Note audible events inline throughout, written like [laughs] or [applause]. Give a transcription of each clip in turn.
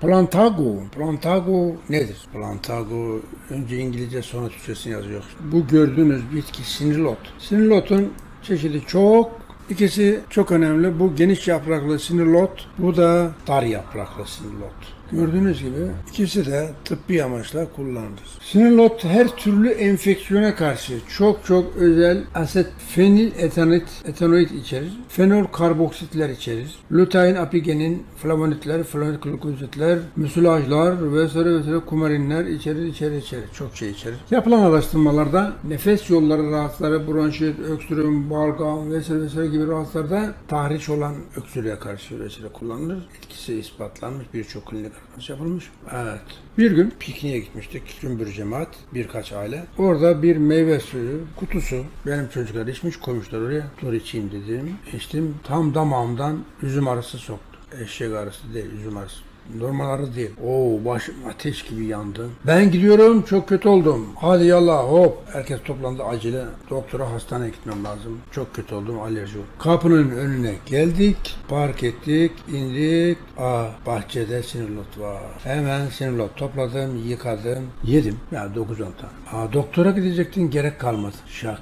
Plantago. Plantago nedir? Plantago önce İngilizce sonra Türkçesini yazıyor. Bu gördüğünüz bitki sinirlot. Sinirlotun çeşidi çok. İkisi çok önemli. Bu geniş yapraklı sinirlot. Bu da dar yapraklı sinirlot. Gördüğünüz gibi ikisi de tıbbi amaçla kullanılır. Sinirlot her türlü enfeksiyona karşı çok çok özel aset fenil etanoid, etanoid içerir. Fenol karboksitler içerir. Lutein, apigenin, flavonitler, flavonoid glukozitler, müsilajlar vesaire vesaire kumarinler içerir, içerir, içerir. Çok şey içerir. Yapılan araştırmalarda nefes yolları rahatsızları, bronşit, öksürüm, balgam vesaire vesaire gibi rahatsızlarda tahriş olan öksürüğe karşı vesaire kullanılır. Etkisi ispatlanmış birçok klinik araştırması yapılmış. Evet. Bir gün pikniğe gitmiştik. Cümbür cemaat, birkaç aile. Orada bir meyve suyu kutusu benim çocuklar içmiş koymuşlar oraya. Dur içeyim dedim. İçtim. Tam damağımdan üzüm arısı soktu. Eşek arısı değil, üzüm arısı. Normal arı değil. Oo başım ateş gibi yandı. Ben gidiyorum çok kötü oldum. Hadi yallah hop. Herkes toplandı acele. Doktora hastaneye gitmem lazım. Çok kötü oldum alerji. Kapının önüne geldik. Park ettik. indik. Aa bahçede sinirlot var. Hemen sinirlot topladım. Yıkadım. Yedim. Ya 9-10 tane. Aa doktora gidecektin gerek kalmadı. Şak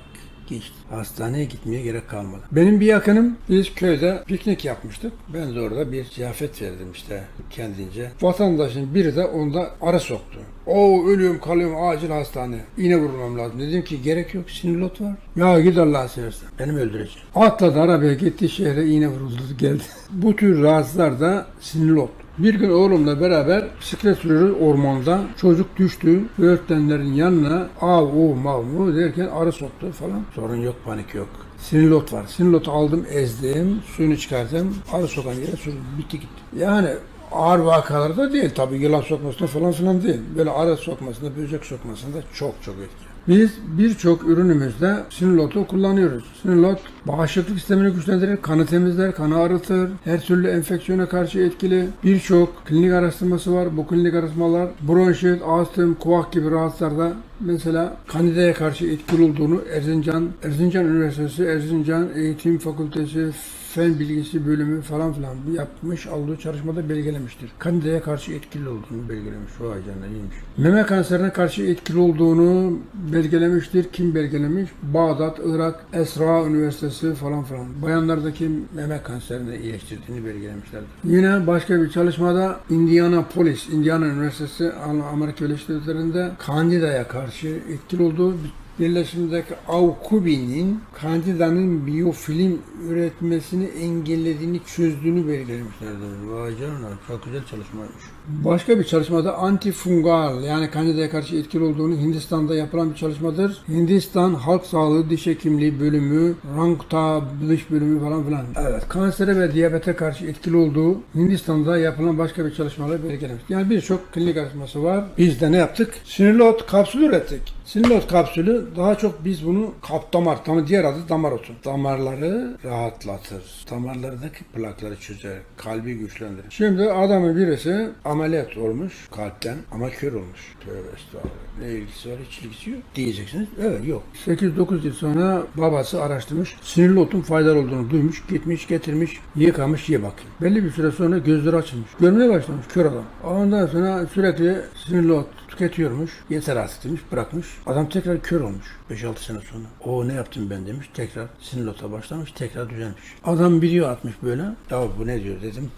geçti. Hastaneye gitmeye gerek kalmadı. Benim bir yakınım biz köyde piknik yapmıştık. Ben de orada bir ziyafet verdim işte kendince. Vatandaşın biri de onda ara soktu. O ölüyorum kalıyorum acil hastane. İğne vurmam lazım. Dedim ki gerek yok sinirlot var. Ya git Allah'a seversen. Benim öldürecek. Atladı arabaya gitti şehre iğne vuruldu geldi. [laughs] Bu tür rahatsızlar da sinirlot. Bir gün oğlumla beraber bisiklet sürüyoruz ormanda. Çocuk düştü. Böğürtlenlerin yanına av o mav mu derken arı soktu falan. Sorun yok panik yok. Sinilot var. Sinilotu aldım ezdim. Suyunu çıkarttım. Arı sokan yere sürdüm. Bitti gitti. Yani ağır vakalarda değil tabii yılan sokmasında falan filan değil. Böyle arı sokmasında, böcek sokmasında çok çok etkili. Biz birçok ürünümüzde Sinilot'u kullanıyoruz. Sinilot bağışıklık sistemini güçlendirir, kanı temizler, kanı arıtır, her türlü enfeksiyona karşı etkili. Birçok klinik araştırması var. Bu klinik araştırmalar bronşit, astım, kuak gibi rahatsızlarda mesela kandidaya karşı etkili olduğunu Erzincan, Erzincan Üniversitesi, Erzincan Eğitim Fakültesi, Fen Bilgisi Bölümü falan filan yapmış olduğu çalışmada belgelemiştir. Kandidaya karşı etkili olduğunu belgelemiş. Vay canına iyiymiş. Meme kanserine karşı etkili olduğunu belgelemiştir. Kim belgelemiş? Bağdat, Irak, Esra Üniversitesi falan filan. Bayanlardaki meme kanserini iyileştirdiğini belgelemişlerdir. Yine başka bir çalışmada Indianapolis, Indiana Üniversitesi Amerika Birleşik Devletleri'nde Candida'ya karşı etkili olduğu Birleşimdeki Aukubi'nin kandidanın biyofilm üretmesini engellediğini çözdüğünü belirlemişlerdir. Vay canına çok güzel çalışmaymış. Başka bir çalışmada antifungal yani kandidaya karşı etkili olduğunu Hindistan'da yapılan bir çalışmadır. Hindistan Halk Sağlığı Diş Hekimliği bölümü, Rangta Dış bölümü falan filan. Evet, kansere ve diyabete karşı etkili olduğu Hindistan'da yapılan başka bir çalışmalar belirlenmiş. Yani birçok klinik araştırması var. Biz de ne yaptık? Sinirlot kapsülü ürettik. Sinirlot kapsülü daha çok biz bunu kap damar, tam diğer adı damar otu. Damarları rahatlatır. Damarlardaki plakları çözer. Kalbi güçlendirir. Şimdi adamın birisi ameliyat olmuş kalpten ama kör olmuş. Tövbe estağfurullah. Ne ilgisi var? Hiç ilgisi yok. Diyeceksiniz. Evet yok. 8-9 yıl sonra babası araştırmış. Sinirli otun faydalı olduğunu duymuş. Gitmiş getirmiş. Yıkamış ye bakayım. Belli bir süre sonra gözleri açılmış. Görmeye başlamış kör adam. Ondan sonra sürekli sinirli ot tüketiyormuş. Yeter artık demiş bırakmış. Adam tekrar kör olmuş 5-6 sene sonra. O ne yaptım ben demiş. Tekrar sinirlota başlamış. Tekrar düzelmiş. Adam video atmış böyle. Ya bu ne diyor dedim.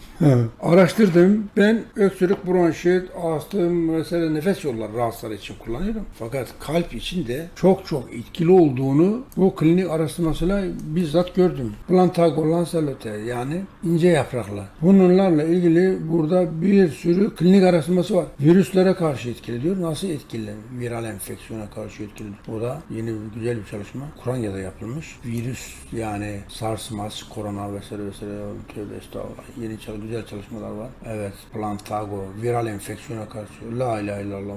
Araştırdım. Ben öksürük, bronşit, astım vesaire nefes yolları rahatsızları için kullanıyorum. Fakat kalp için de çok çok etkili olduğunu bu klinik araştırmasıyla bizzat gördüm. Plantago lancelote yani ince yapraklı. Bunlarla ilgili burada bir sürü klinik araştırması var. Virüslere karşı etkili diyor. Nasıl etkili? Viral enfeksiyona karşı etkili. Bu da yeni bir güzel bir çalışma. Kuranya'da yapılmış. Virüs yani SARS, MARS, korona vesaire vesaire tövbe estağfurullah. Yeni çal- güzel çalışmalar var. Evet. Plantago, viral enfeksiyona karşı. La ilahe illallah.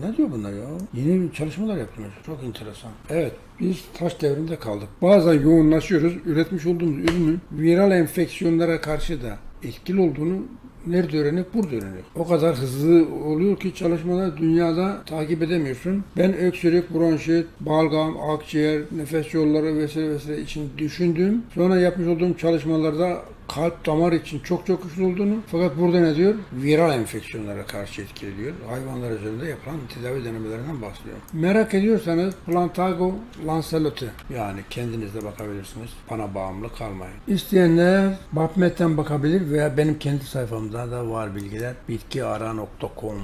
Ne diyor bunlar ya? Yeni çalışmalar yapılmış. Çok enteresan. Evet. Biz taş devrinde kaldık. Bazen yoğunlaşıyoruz. Üretmiş olduğumuz ürünün viral enfeksiyonlara karşı da etkili olduğunu nerede öğrenip burada öğreniyor. O kadar hızlı oluyor ki çalışmalar dünyada takip edemiyorsun. Ben öksürük, bronşit, balgam, akciğer, nefes yolları vesaire vesaire için düşündüm. Sonra yapmış olduğum çalışmalarda kalp damar için çok çok güçlü olduğunu fakat burada ne diyor? Viral enfeksiyonlara karşı etkili diyor. Hayvanlar üzerinde yapılan tedavi denemelerinden bahsediyor. Merak ediyorsanız Plantago lancelotti yani kendiniz bakabilirsiniz. Bana bağımlı kalmayın. İsteyenler PubMed'den bakabilir veya benim kendi sayfamda da var bilgiler bitkiara.com